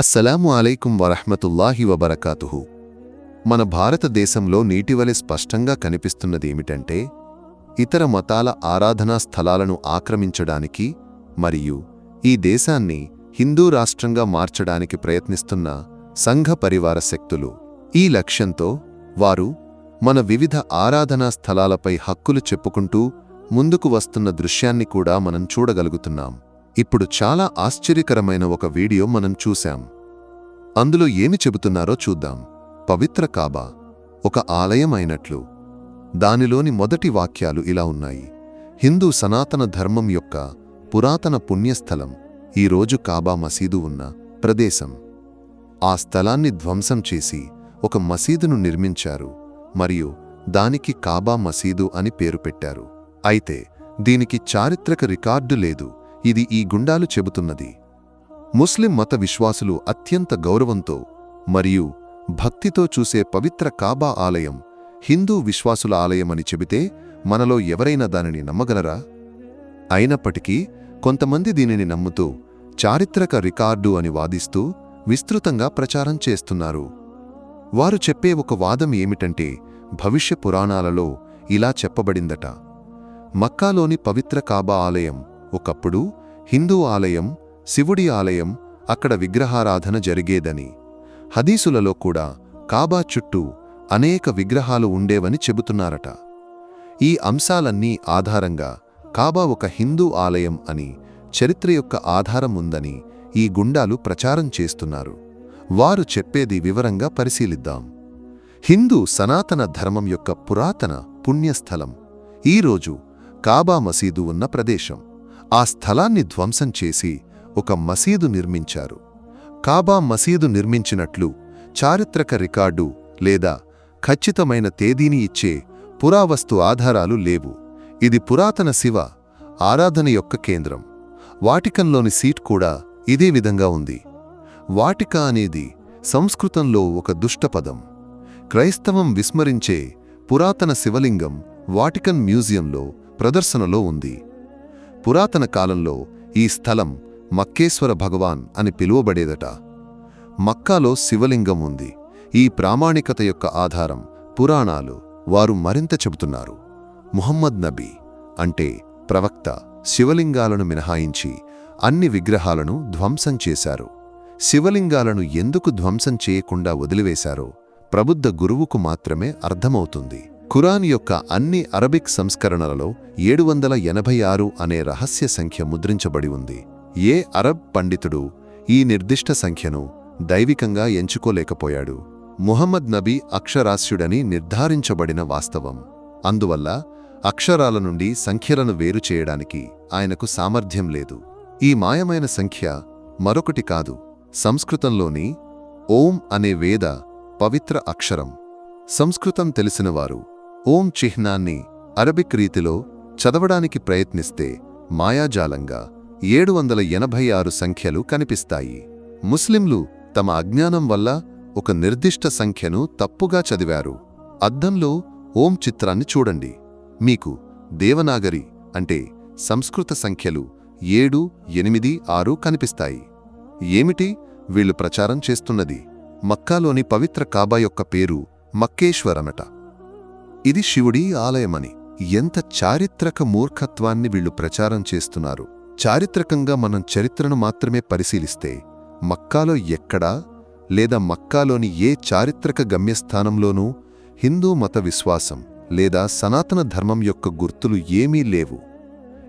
అస్సలాము అలైకుం వరహ్మతుల్లాహి వబరకాతుహు. మన భారతదేశంలో నీటివలె స్పష్టంగా కనిపిస్తున్నదేమిటంటే ఇతర మతాల ఆరాధనా స్థలాలను ఆక్రమించడానికి మరియు ఈ దేశాన్ని హిందూ రాష్ట్రంగా మార్చడానికి ప్రయత్నిస్తున్న సంఘ పరివార శక్తులు ఈ లక్ష్యంతో వారు మన వివిధ ఆరాధనా స్థలాలపై హక్కులు చెప్పుకుంటూ ముందుకు వస్తున్న దృశ్యాన్ని కూడా మనం చూడగలుగుతున్నాం. ఇప్పుడు చాలా ఆశ్చర్యకరమైన ఒక వీడియో మనం చూశాం. అందులో ఏమి చెబుతున్నారో చూద్దాం. పవిత్ర కాబా. ఒక ఆలయం అయినట్లు. దానిలోని మొదటి వాక్యాలు ఇలా ఉన్నాయి. హిందూ సనాతన ధర్మం యొక్క పురాతన పుణ్యస్థలం ఈరోజు కాబా మసీదు ఉన్న ప్రదేశం. ఆ స్థలాన్ని ధ్వంసం చేసి ఒక మసీదును నిర్మించారు మరియు దానికి కాబా మసీదు అని పేరు పెట్టారు. అయితే దీనికి చారిత్రక రికార్డు లేదు. ఇది ఈ గుండాలు చెబుతున్నది. ముస్లిం మత విశ్వాసులు అత్యంత గౌరవంతో మరియు భక్తితో చూసే పవిత్ర కాబా ఆలయం హిందూ విశ్వాసుల ఆలయమని చెబితే మనలో ఎవరైనా దానిని నమ్మగలరా? అయినప్పటికీ కొంతమంది దీనిని నమ్ముతూ చారిత్రక రికార్డు అని వాదిస్తూ విస్తృతంగా ప్రచారం చేస్తున్నారు. వారు చెప్పే ఒక వాదం ఏమిటంటే భవిష్య పురాణాలలో ఇలా చెప్పబడిందట. మక్కాలోని పవిత్ర కాబా ఆలయం ఒకప్పుడు హిందూ ఆలయం శివుడి ఆలయం అక్కడ విగ్రహారాధన జరిగేదని. హదీసులలో కూడా కాబా చుట్టూ అనేక విగ్రహాలు ఉండేవని చెబుతున్నారట. ఈ అంశాలన్నీ ఆధారంగా కాబా ఒక హిందూ ఆలయం అని చరిత్ర యొక్క ఆధారం ఉందని ఈ గుండాలు ప్రచారం చేస్తున్నారు. వారు చెప్పేది వివరంగా పరిశీలిద్దాం. హిందూ సనాతన ధర్మం యొక్క పురాతన పుణ్యస్థలం. ఈరోజు కాబా మసీదు ఉన్న ప్రదేశం. ఆ స్థలాన్ని ధ్వంసం చేసి ఒక మసీదు నిర్మించారు. కాబా మసీదు నిర్మించినట్లు చారిత్రక రికార్డు లేదా ఖచ్చితమైన తేదీని ఇచ్చే పురావస్తు ఆధారాలు లేవు. ఇది పురాతన శివ ఆరాధన యొక్క కేంద్రం. వాటికంలోని సీట్ కూడా ఇదే విధంగా ఉంది. వాటిక అనేది సంస్కృతంలో ఒక దుష్టపదం. క్రైస్తవం విస్మరించే పురాతన శివలింగం వాటికన్ మ్యూజియంలో ప్రదర్శనలో ఉంది. పురాతన కాలంలో ఈ స్థలం మక్కేశ్వర భగవాన్ అని పిలువబడేదట. మక్కాలో శివలింగం ఉంది. ఈ ప్రామాణికత యొక్క ఆధారం పురాణాలు వారు మరింత చెబుతున్నారు. ముహమ్మద్ నబీ అంటే ప్రవక్త శివలింగాలను మినహాయించి అన్ని విగ్రహాలను ధ్వంసం చేశారు. శివలింగాలను ఎందుకు ధ్వంసం చేయకుండా వదిలివేశారో ప్రబుద్ధ గురువుకు మాత్రమే అర్థమవుతుంది. ఖురాన్ యొక్క అన్ని అరబిక్ సంస్కరణలలో ఏడు వందల ఎనభై ఆరు అనే రహస్య సంఖ్య ముద్రించబడి ఉంది. ఏ అరబ్ పండితుడు ఈ నిర్దిష్ట సంఖ్యను దైవికంగా ఎంచుకోలేకపోయాడు. ముహమ్మద్ నబీ అక్షరాస్యుడని నిర్ధారించబడిన వాస్తవం. అందువల్ల అక్షరాల నుండి సంఖ్యలను వేరు చేయడానికి ఆయనకు సామర్థ్యం లేదు. ఈ మాయమైన సంఖ్య మరొకటి కాదు. సంస్కృతంలోని ఓం అనే వేద పవిత్ర అక్షరం. సంస్కృతం తెలిసినవారు ఓం చిహ్నాన్ని అరబిక్ రీతిలో చదవడానికి ప్రయత్నిస్తే మాయాజాలంగా ఏడు వందల ఎనభై ఆరు సంఖ్యలు కనిపిస్తాయి. ముస్లింలు తమ అజ్ఞానం వల్ల ఒక నిర్దిష్ట సంఖ్యను తప్పుగా చదివారు. అద్దంలో ఓం చిత్రాన్ని చూడండి. మీకు దేవనాగరి అంటే సంస్కృత సంఖ్యలు ఏడు ఎనిమిది ఆరు కనిపిస్తాయి. ఏమిటి వీళ్ళు ప్రచారం చేస్తున్నది? మక్కాలోని పవిత్ర కాబా యొక్క పేరు మక్కేశ్వరనట. ఇది శివుడి ఆలయమని. ఎంత చారిత్రక మూర్ఖత్వాన్ని వీళ్ళు ప్రచారం చేస్తున్నారు. చారిత్రకంగా మనం చరిత్రను మాత్రమే పరిశీలిస్తే మక్కాలో ఎక్కడా లేదా మక్కాలోని ఏ చారిత్రక గమ్యస్థానంలోనూ హిందూ మత విశ్వాసం లేదా సనాతన ధర్మం యొక్క గుర్తులు ఏమీ లేవు.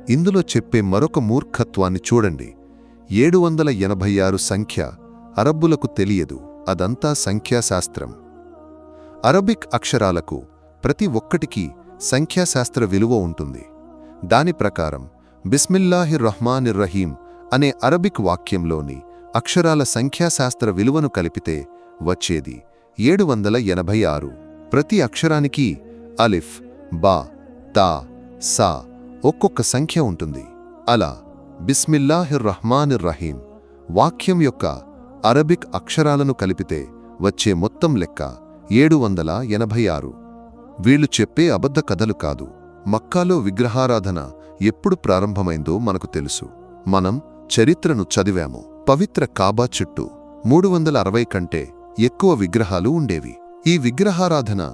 ఇందులో చెప్పే మరొక మూర్ఖత్వాన్ని చూడండి. ఏడు వందల ఎనభై ఆరు సంఖ్య అరబ్బులకు తెలియదు. అదంతా సంఖ్యాశాస్త్రం. అరబిక్ అక్షరాలకు ప్రతి ఒక్కటికి సంఖ్యాశాస్త్ర విలువ ఉంటుంది. దాని ప్రకారం బిస్మిల్లాహిర్ రహ్మానిర్ రహీం అనే అరబిక్ వాక్యంలోని అక్షరాల సంఖ్యాశాస్త్ర విలువను కలిపితే వచ్చేది ఏడు వందల ఎనభై ఆరు. ప్రతి అక్షరానికి అలిఫ్ బా తా సా ఒక్కొక్క సంఖ్య ఉంటుంది. అలా బిస్మిల్లాహిర్ రహ్మానిర్ రహీం వాక్యం యొక్క అరబిక్ అక్షరాలను కలిపితే వచ్చే మొత్తం లెక్క ఏడు వందల ఎనభై ఆరు. వీళ్ళు చెప్పే అబద్ధ కథలు కాదు. మక్కాలో విగ్రహారాధన ఎప్పుడు ప్రారంభమైందో మనకు తెలుసు. మనం చరిత్రను చదివాము. పవిత్ర కాబా చుట్టూ మూడు వందల అరవై కంటే ఎక్కువ విగ్రహాలు ఉండేవి. ఈ విగ్రహారాధన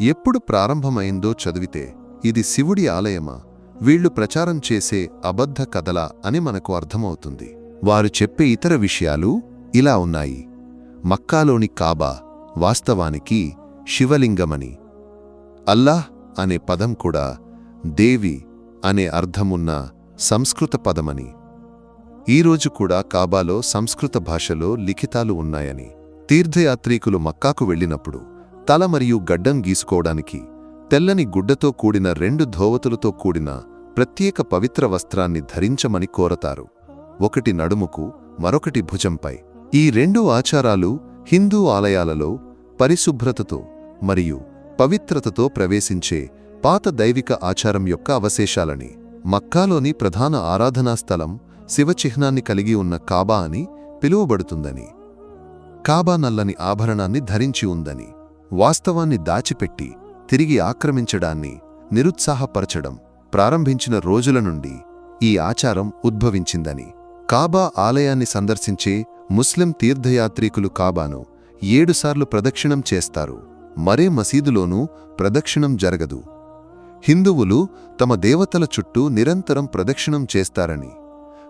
ఎప్పుడు ప్రారంభమైందో చదివితే ఇది శివుడి ఆలయమా? వీళ్ళు ప్రచారం చేసే అబద్ధ కథల అని మనకు అర్థమవుతుంది. వారు చెప్పే ఇతర విషయాలు ఇలా ఉన్నాయి. మక్కాలోని కాబా వాస్తవానికి శివలింగమని అల్లాహ్ అనే పదం కూడా దేవి అనే అర్థమున్న సంస్కృత పదమని. ఈరోజు కూడా కాబాలో సంస్కృత భాషలో లిఖితాలు ఉన్నాయని. తీర్థయాత్రీకులు మక్కాకు వెళ్ళినప్పుడు తల మరియు గడ్డం గీసుకోవడానికి తెల్లని గుడ్డతో కూడిన రెండు ధోవతులతో కూడిన ప్రత్యేక పవిత్ర వస్త్రాన్ని ధరించమని కోరతారు. ఒకటి నడుముకు మరొకటి భుజంపై. ఈ రెండు ఆచారాలు హిందూ ఆలయాలలో పరిశుభ్రతతో మరియు పవిత్రతతో ప్రవేశించే పాత దైవిక ఆచారం యొక్క అవశేషాలని మక్కాలోని ప్రధాన ఆరాధనా స్థలం శివచిహ్నాన్ని కలిగి ఉన్న కాబా అని పిలువబడుతుందని కాబా నల్లని ఆభరణాన్ని ధరించి ఉందని వాస్తవాన్ని దాచిపెట్టి తిరిగి ఆక్రమించడాన్ని నిరుత్సాహపరచడం ప్రారంభించిన రోజుల నుండి ఈ ఆచారం ఉద్భవించిందని కాబా ఆలయాన్ని సందర్శించే ముస్లిం తీర్థయాత్రికులు కాబాను ఏడుసార్లు ప్రదక్షిణం చేస్తారు. మరే మసీదులోనూ ప్రదక్షిణం జరగదు. హిందువులు తమ దేవతల చుట్టూ నిరంతరం ప్రదక్షిణం చేస్తారని.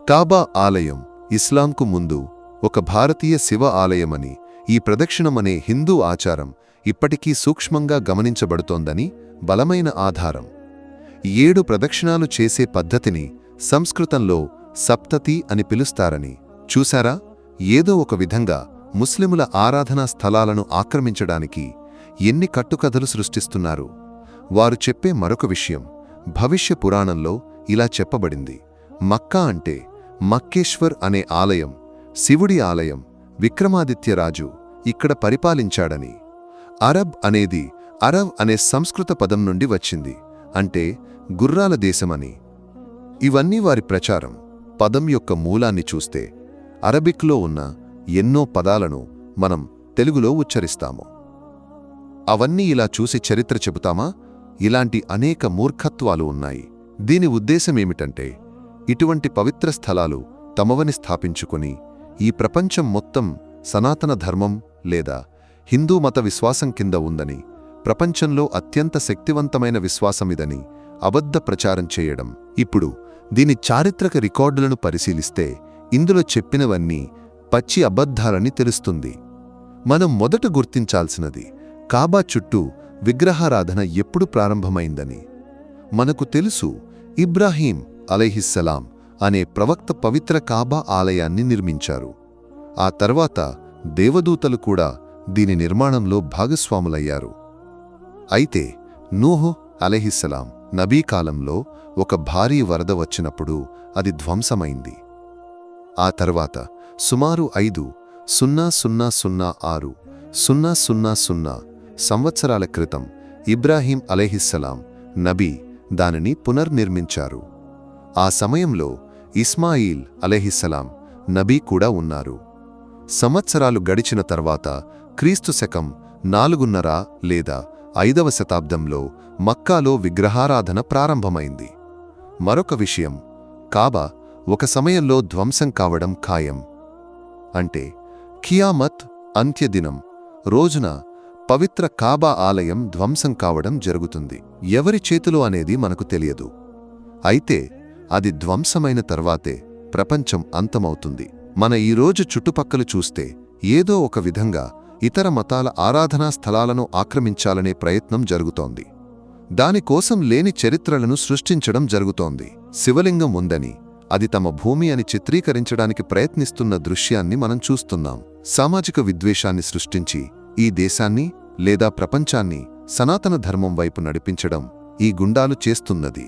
కాబా ఆలయం ఇస్లాంకు ముందు ఒక భారతీయ శివ ఆలయమని ఈ ప్రదక్షిణమనే హిందూ ఆచారం ఇప్పటికీ సూక్ష్మంగా గమనించబడుతోందని బలమైన ఆధారం. ఏడు ప్రదక్షిణాలు చేసే పద్ధతిని సంస్కృతంలో సప్తతి అని పిలుస్తారని. చూశారా? ఏదో ఒక విధంగా ముస్లిముల ఆరాధనా స్థలాలను ఆక్రమించడానికి ఎన్ని కట్టుకథలు సృష్టిస్తున్నారు? వారు చెప్పే మరొక విషయం భవిష్య పురాణంలో ఇలా చెప్పబడింది. మక్కా అంటే మక్కేశ్వర్ అనే ఆలయం శివుడి ఆలయం విక్రమాదిత్యరాజు ఇక్కడ పరిపాలించాడని. అరబ్ అనేది అరవ్ అనే సంస్కృత పదం నుండి వచ్చింది అంటే గుర్రాల దేశమని. ఇవన్నీ వారి ప్రచారం పదం యొక్క మూలాన్ని చూస్తే అరబిక్లో ఉన్న ఎన్నో పదాలను మనం తెలుగులో ఉచ్చరిస్తాము. అవన్నీ ఇలా చూసి చరిత్ర చెబుతామా? ఇలాంటి అనేక మూర్ఖత్వాలు ఉన్నాయి. దీని ఉద్దేశమేమిటంటే ఇటువంటి పవిత్ర స్థలాలు తమవని స్థాపించుకుని ఈ ప్రపంచం మొత్తం సనాతన ధర్మం లేదా హిందూ మత విశ్వాసం కింద ఉందని ప్రపంచంలో అత్యంత శక్తివంతమైన విశ్వాసమిదని అబద్ధ ప్రచారం చేయడం. ఇప్పుడు దీని చారిత్రక రికార్డులను పరిశీలిస్తే ఇందులో చెప్పినవన్నీ పచ్చి అబద్ధాలని తెలుస్తుంది. మనం మొదట గుర్తించాల్సినది కాబా చుట్టూ విగ్రహారాధన ఎప్పుడు ప్రారంభమైందని. మనకు తెలుసు ఇబ్రాహీం అలైహిస్సలాం అనే ప్రవక్త పవిత్ర కాబా ఆలయాన్ని నిర్మించారు. ఆ తర్వాత దేవదూతలు కూడా దీని నిర్మాణంలో భాగస్వాములయ్యారు. అయితే నూహు అలహిస్సలాం నబీ కాలంలో ఒక భారీ వరద వచ్చినప్పుడు అది ధ్వంసమైంది. ఆ తర్వాత సుమారు ఐదు సున్నా సున్నా సున్నా ఆరు సున్నా సున్నా సున్నా సంవత్సరాల క్రితం ఇబ్రాహీం అలెహిస్సలాం నబీ దానిని పునర్నిర్మించారు. ఆ సమయంలో ఇస్మాయిల్ అలెహిస్సలాం నబీ కూడా ఉన్నారు. సంవత్సరాలు గడిచిన తర్వాత క్రీస్తు శకం నాలుగున్నర లేదా ఐదవ శతాబ్దంలో మక్కాలో విగ్రహారాధన ప్రారంభమైంది. మరొక విషయం కాబా ఒక సమయంలో ధ్వంసం కావడం ఖాయం. అంటే ఖియామత్ అంత్యదినం రోజున పవిత్ర కాబా ఆలయం ధ్వంసం కావడం జరుగుతుంది. ఎవరి చేతిలో అనేది మనకు తెలియదు. అయితే అది ధ్వంసమైన తర్వాతే ప్రపంచం అంతమవుతుంది. మన ఈరోజు చుట్టుపక్కల చూస్తే ఏదో ఒక విధంగా ఇతర మతాల ఆరాధనా స్థలాలను ఆక్రమించాలనే ప్రయత్నం జరుగుతోంది. దానికోసం లేని చరిత్రలను సృష్టించడం జరుగుతోంది. శివలింగం ఉందని అది తమ భూమి అని చిత్రీకరించడానికి ప్రయత్నిస్తున్న దృశ్యాన్ని మనం చూస్తున్నాం. సామాజిక విద్వేషాన్ని సృష్టించి ఈ దేశాన్ని లేదా ప్రపంచాన్ని సనాతన ధర్మం వైపు నడిపించడం ఈ గుండాలు చేస్తున్నది.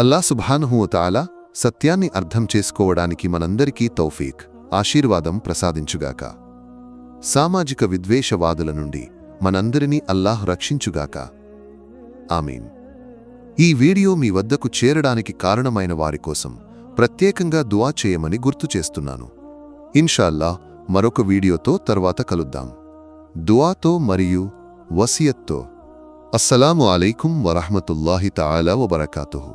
అల్లా సుభానుహువతాలా సత్యాన్ని అర్థం చేసుకోవడానికి మనందరికీ తౌఫీక్ ఆశీర్వాదం ప్రసాదించుగాక. సామాజిక విద్వేషవాదుల నుండి మనందరినీ అల్లాహ్ రక్షించుగాక. ఆమీన్. ఈ వీడియో మీ వద్దకు చేరడానికి కారణమైన వారి కోసం ప్రత్యేకంగా దువా చేయమని గుర్తు చేస్తున్నాను. ఇన్షాల్లా మరొక వీడియోతో తర్వాత కలుద్దాం. దువాతో మరియు వసియత్తో అస్సలాము అలైకుం వరహమతుల్లాహి తాలా వబరకాతుహు